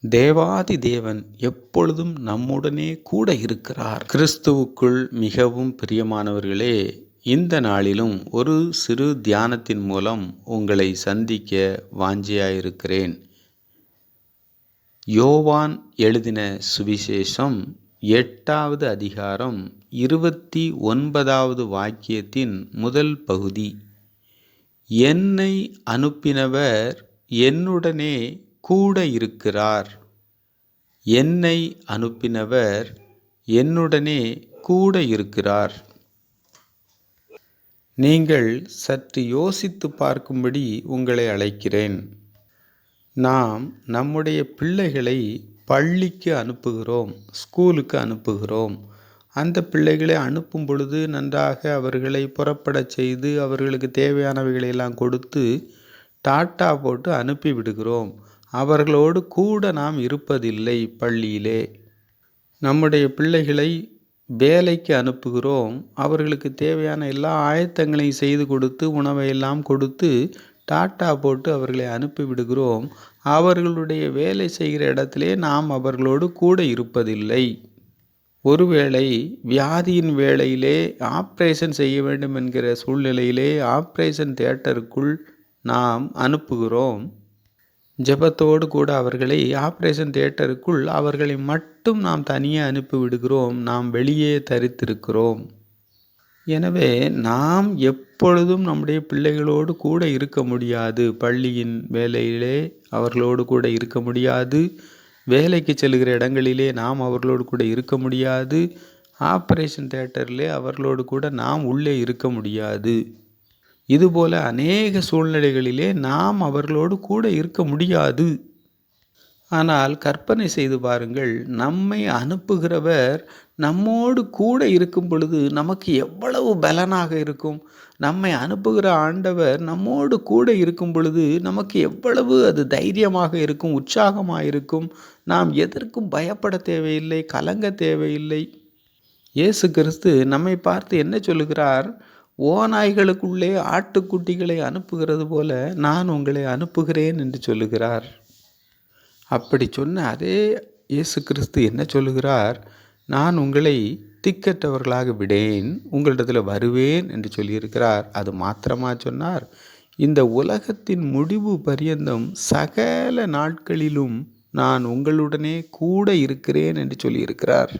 தேவாதி தேவன் எப்பொழுதும் நம்முடனே கூட இருக்கிறார். கிறிஸ்துவுக்குள் மிகவும் பிரியமானவர்களே இந்த நாளிலும் ஒரு சிறு தியானத்தின் மூலம் உங்களை சந்திக்க வாஞ்சியாயிருக்கிறேன். யோவான் எழுதின சுவிசேஷம் எட்டாவது அதிகாரம் இருபத்தி ஒன்பதாவது வாக்கியத்தின் முதல் பகுதி. என்னை அனுப்பினவர் என்னுடனே கூட இருக்கிறார் என்னை அனுப்பினவர் என்னுடனே கூட இருக்கிறார் நீங்கள் சற்று யோசித்து பார்க்கும்படி உங்களை அழைக்கிறேன். நாம் நம்முடைய பிள்ளைகளை பள்ளிக்கு அனுப்புகிறோம் ஸ்கூலுக்கு அனுப்புகிறோம். அந்த பிள்ளைகளை அனுப்பும் பொழுது நன்றாக அவர்களை புறப்படச் செய்து அவர்களுக்கு தேவையானவைகளை எல்லாம் கொடுத்து டாட்டா போட்டு அனுப்பி விடுகிறோம். அவர்களோடு கூட நாம் இருப்பதில்லை பள்ளியிலே. நம்முடைய பிள்ளைகளை வேலைக்கு அனுப்புகிறோம். அவர்களுக்கு தேவையான எல்லா ஆயத்தங்களையும் செய்து கொடுத்து உணவை எல்லாம் கொடுத்து டாட்டா போட்டு அவர்களை அனுப்பிவிடுகிறோம். அவர்களுடைய வேலை செய்கிற இடத்திலே நாம் அவர்களோடு கூட இருப்பதில்லை. ஒருவேளை வியாதியின் வேளையிலே ஆப்ரேஷன் செய்ய வேண்டும் என்கிற சூழ்நிலையிலே ஆப்ரேஷன் தேட்டருக்குள் நாம் அனுப்புகிறோம். ஜெபத்தோடு கூட அவர்களை ஆப்ரேஷன் தியேட்டருக்குள் அவர்களை மட்டும் நாம் தனியே அனுப்பிவிடுகிறோம் நாம் வெளியே தரித்திருக்கிறோம். எனவே நாம் எப்பொழுதும் நம்முடைய பிள்ளைகளோடு கூட இருக்க முடியாது. பள்ளியின் வேலையிலே அவர்களோடு கூட இருக்க முடியாது. வேலைக்கு செல்கிற இடங்களிலே நாம் அவர்களோடு கூட இருக்க முடியாது. ஆப்ரேஷன் தேட்டரிலே அவர்களோடு கூட நாம் உள்ளே இருக்க முடியாது. இதுபோல அநேக சூழ்நிலைகளிலே நாம் அவர்களோடு கூட இருக்க முடியாது. ஆனால் கற்பனை செய்து பாருங்கள் நம்மை அனுப்புகிறவர் நம்மோடு கூட இருக்கும் பொழுது நமக்கு எவ்வளவு பலனாக இருக்கும். நம்மை அனுப்புகிற ஆண்டவர் நம்மோடு கூட இருக்கும் பொழுது நமக்கு எவ்வளவு அது தைரியமாக இருக்கும் உற்சாகமாக இருக்கும். நாம் எதற்கும் பயப்பட தேவையில்லை கலங்க தேவையில்லை. இயேசு கிறிஸ்து நம்மை பார்த்து என்ன சொல்லுகிறார்? ஓநாய்களுக்குள்ளே ஆட்டுக்குட்டிகளை அனுப்புகிறது போல நான் உங்களை அனுப்புகிறேன் என்று சொல்லுகிறார். அப்படி சொன்ன அதே இயேசு கிறிஸ்து என்ன சொல்லுகிறார்? நான் உங்களை திக்கற்றவர்களாக விடேன் உங்களிடத்தில் வருவேன் என்று சொல்லியிருக்கிறார். அது மாத்திரமா சொன்னார்? இந்த உலகத்தின் முடிவு பரியந்தம் சகல நாட்களிலும் நான் உங்களுடனே கூட இருக்கிறேன் என்று சொல்லியிருக்கிறார்.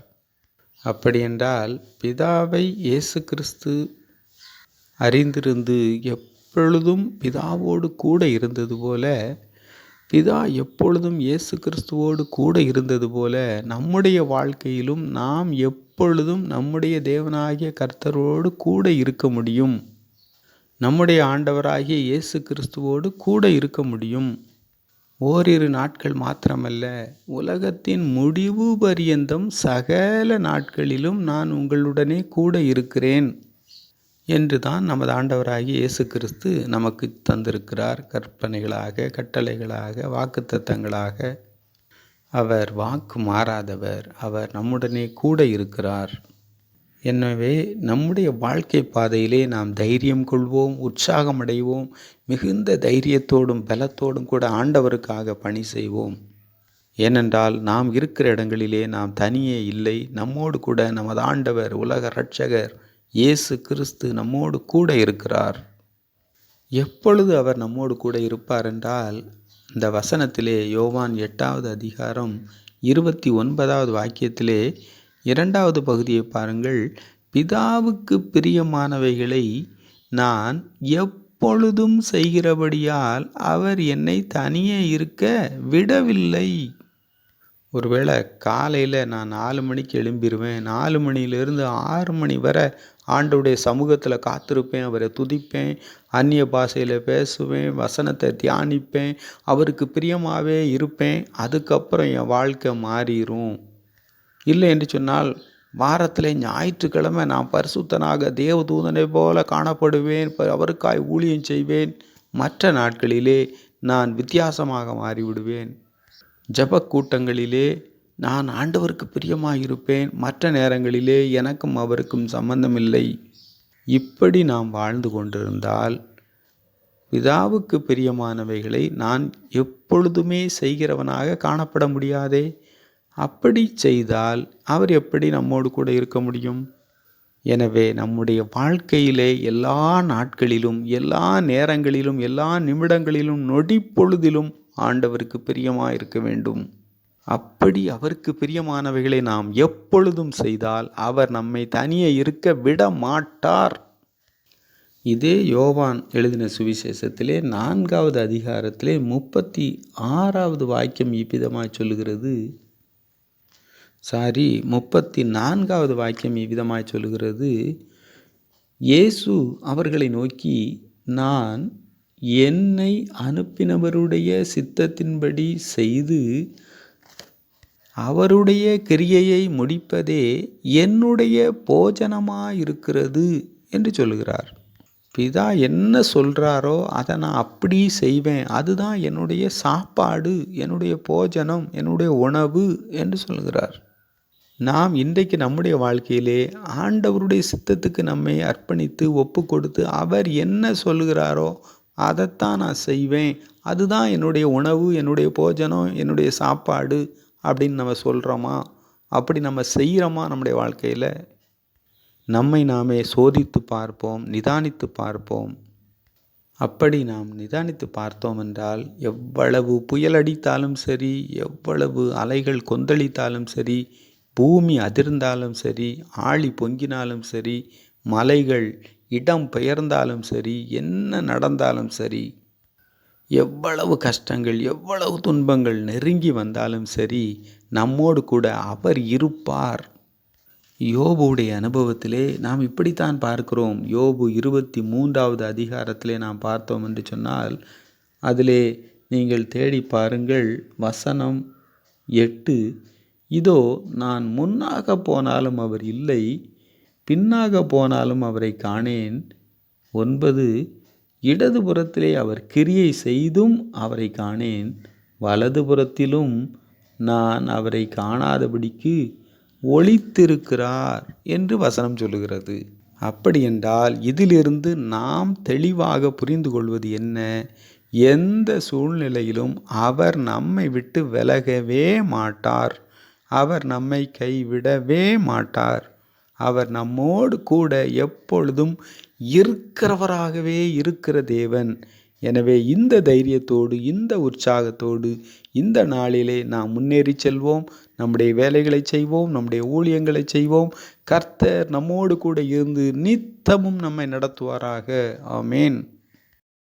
அப்படியென்றால் பிதாவை இயேசு கிறிஸ்து அறிந்திருந்து எப்பொழுதும் பிதாவோடு கூட இருந்தது போல பிதா எப்பொழுதும் இயேசு கிறிஸ்துவோடு கூட இருந்தது போல நம்முடைய வாழ்க்கையிலும் நாம் எப்பொழுதும் நம்முடைய தேவனாகிய கர்த்தரோடு கூட இருக்க முடியும். நம்முடைய ஆண்டவராகிய இயேசு கிறிஸ்துவோடு கூட இருக்க முடியும். ஓரிரு நாட்கள் மாத்திரமல்ல உலகத்தின் முடிவு பரியந்தம் சகல நாட்களிலும் நான் உங்களுடனே கூட இருக்கிறேன். என்று தான் நமது ஆண்டவராகிய இயேசு கிறிஸ்து நமக்கு தந்திருக்கிறார். கற்பனைகளாக கட்டளைகளாக வாக்குத்தத்தங்களாக. அவர் வாக்கு மாறாதவர். அவர் நம்முடனே கூட இருக்கிறார். எனவே நம்முடைய வாழ்க்கை பாதையிலே நாம் தைரியம் கொள்வோம் உற்சாகம் அடைவோம் மிகுந்த தைரியத்தோடும் பலத்தோடும் கூட ஆண்டவருக்காக பணி செய்வோம். ஏனென்றால் நாம் இருக்கிற இடங்களிலே நாம் தனியே இல்லை. நம்மோடு கூட நமது ஆண்டவர் உலக இரட்சகர் இயேசு கிறிஸ்து நம்மோடு கூட இருக்கிறார். எப்பொழுது அவர் நம்மோடு கூட இருப்பார் என்றால் இந்த வசனத்திலே யோவான் எட்டாவது அதிகாரம் இருபத்தி ஒன்பதாவது வாக்கியத்திலே இரண்டாவது பகுதியை பாருங்கள். பிதாவுக்கு பிரியமானவைகளை நான் எப்பொழுதும் செய்கிறபடியால் அவர் என்னை தனியே இருக்க விடவில்லை. ஒருவேளை காலையில் நான் நாலு மணிக்கு எழும்பிடுவேன் நாலு மணியிலிருந்து ஆறு மணி வரை ஆண்டவுடைய சமூகத்தில் காத்திருப்பேன் அவரை துதிப்பேன் அந்நிய பாஷையில் பேசுவேன் வசனத்தை தியானிப்பேன் அவருக்கு பிரியமாகவே இருப்பேன் அதுக்கப்புறம் என் வாழ்க்கை மாறிடும் இல்லை என்று சொன்னால் வாரத்தில் ஞாயிற்றுக்கிழமை நான் பரிசுத்தனாக தேவதூதனை போல காணப்படுவேன் அவருக்காய் ஊழியம் செய்வேன். மற்ற நாட்களிலே நான் வித்தியாசமாக மாறிவிடுவேன். ஜப கூட்டங்களிலே நான் ஆண்டவருக்கு பிரியமாக இருப்பேன் மற்ற நேரங்களிலே எனக்கும் அவருக்கும் சம்பந்தமில்லை. இப்படி நாம் வாழ்ந்து கொண்டிருந்தால் பிதாவுக்கு பிரியமானவைகளை நான் எப்பொழுதுமே செய்கிறவனாக காணப்பட முடியாதே. அப்படி செய்தால் அவர் எப்படி நம்மோடு கூட இருக்க முடியும்? எனவே நம்முடைய வாழ்க்கையிலே எல்லா நாட்களிலும் எல்லா நேரங்களிலும் எல்லா நிமிடங்களிலும் நொடி பொழுதிலும் ஆண்டவருக்கு பிரியமாக இருக்க வேண்டும். அப்படி அவருக்கு பிரியமானவைகளை நாம் எப்பொழுதும் செய்தால் அவர் நம்மை தனியே இருக்க விட மாட்டார். இதே யோவான் எழுதின சுவிசேஷத்திலே நான்காவது அதிகாரத்திலே முப்பத்தி ஆறாவது வாக்கியம் இவ்விதமாய் சொல்லுகிறது. சாரி முப்பத்தி நான்காவது வாக்கியம் இவ்விதமாய் சொல்லுகிறது. இயேசு அவர்களை நோக்கி நான் என்னை அனுப்பினவருடைய சித்தத்தின்படி செய்து அவருடைய கிரியையை முடிப்பதே என்னுடைய போஜனமாயிருக்கிறது என்று சொல்லுகிறார். பிதா என்ன சொல்கிறாரோ அதை நான் அப்படி செய்வேன். அதுதான் என்னுடைய சாப்பாடு என்னுடைய போஜனம் என்னுடைய உணவு என்று சொல்கிறார் நாம் இன்றைக்கு நம்முடைய வாழ்க்கையிலே ஆண்டவருடைய சித்தத்துக்கு நம்மை அர்ப்பணித்து ஒப்பு கொடுத்து அவர் என்ன சொல்கிறாரோ அதைத்தான் நான் செய்வேன். அதுதான் என்னுடைய உணவு என்னுடைய போஜனம் என்னுடைய சாப்பாடு அப்படின்னு நம்ம சொல்கிறோமா அப்படி நம்ம செய்கிறோமா நம்முடைய வாழ்க்கையில்? நம்மை நாமே சோதித்து பார்ப்போம் நிதானித்து பார்ப்போம். அப்படி நாம் நிதானித்து பார்த்தோம் என்றால் எவ்வளவு புயல் அடித்தாலும் சரி எவ்வளவு அலைகள் கொந்தளித்தாலும் சரி பூமி அதிர்ந்தாலும் சரி ஆழி பொங்கினாலும் சரி மலைகள் இடம் பெயர்ந்தாலும் சரி என்ன நடந்தாலும் சரி எவ்வளவு கஷ்டங்கள் எவ்வளவு துன்பங்கள் நெருங்கி வந்தாலும் சரி நம்மோடு கூட அவர் இருப்பார். யோபுடைய அனுபவத்திலே நாம் இப்படித்தான் பார்க்கிறோம். யோபு இருபத்தி மூன்றாவது அதிகாரத்திலே நாம் பார்த்தோம் என்று சொன்னால் அதிலே நீங்கள் தேடி பாருங்கள் வசனம் எட்டு இதோ நான் முன்னாக போனாலும் அவர் இல்லை பின்னாக போனாலும் அவரை காணேன். ஒன்பது இடதுபுறத்திலே அவர் கிரியை செய்தும் அவரை காணேன். வலதுபுறத்திலும் நான் அவரை காணாதபடிக்கு ஒளித்திருக்கிறார் என்று வசனம் சொல்லுகிறது. அப்படியென்றால் இதிலிருந்து நாம் தெளிவாக புரிந்து கொள்வது என்ன? எந்த சூழ்நிலையிலும் அவர் நம்மை விட்டு விலகவே மாட்டார். அவர் நம்மை கைவிடவே மாட்டார். அவர் நம்மோடு கூட எப்பொழுதும் இருக்கிறவராகவே இருக்கிற தேவன். எனவே இந்த தைரியத்தோடு இந்த உற்சாகத்தோடு இந்த நாளிலே நாம் முன்னேறி செல்வோம். நம்முடைய வேலைகளை செய்வோம் நம்முடைய ஊழியங்களை செய்வோம். கர்த்தர் நம்மோடு கூட இருந்து நித்தமும் நம்மை நடத்துவாராக. ஆமேன்.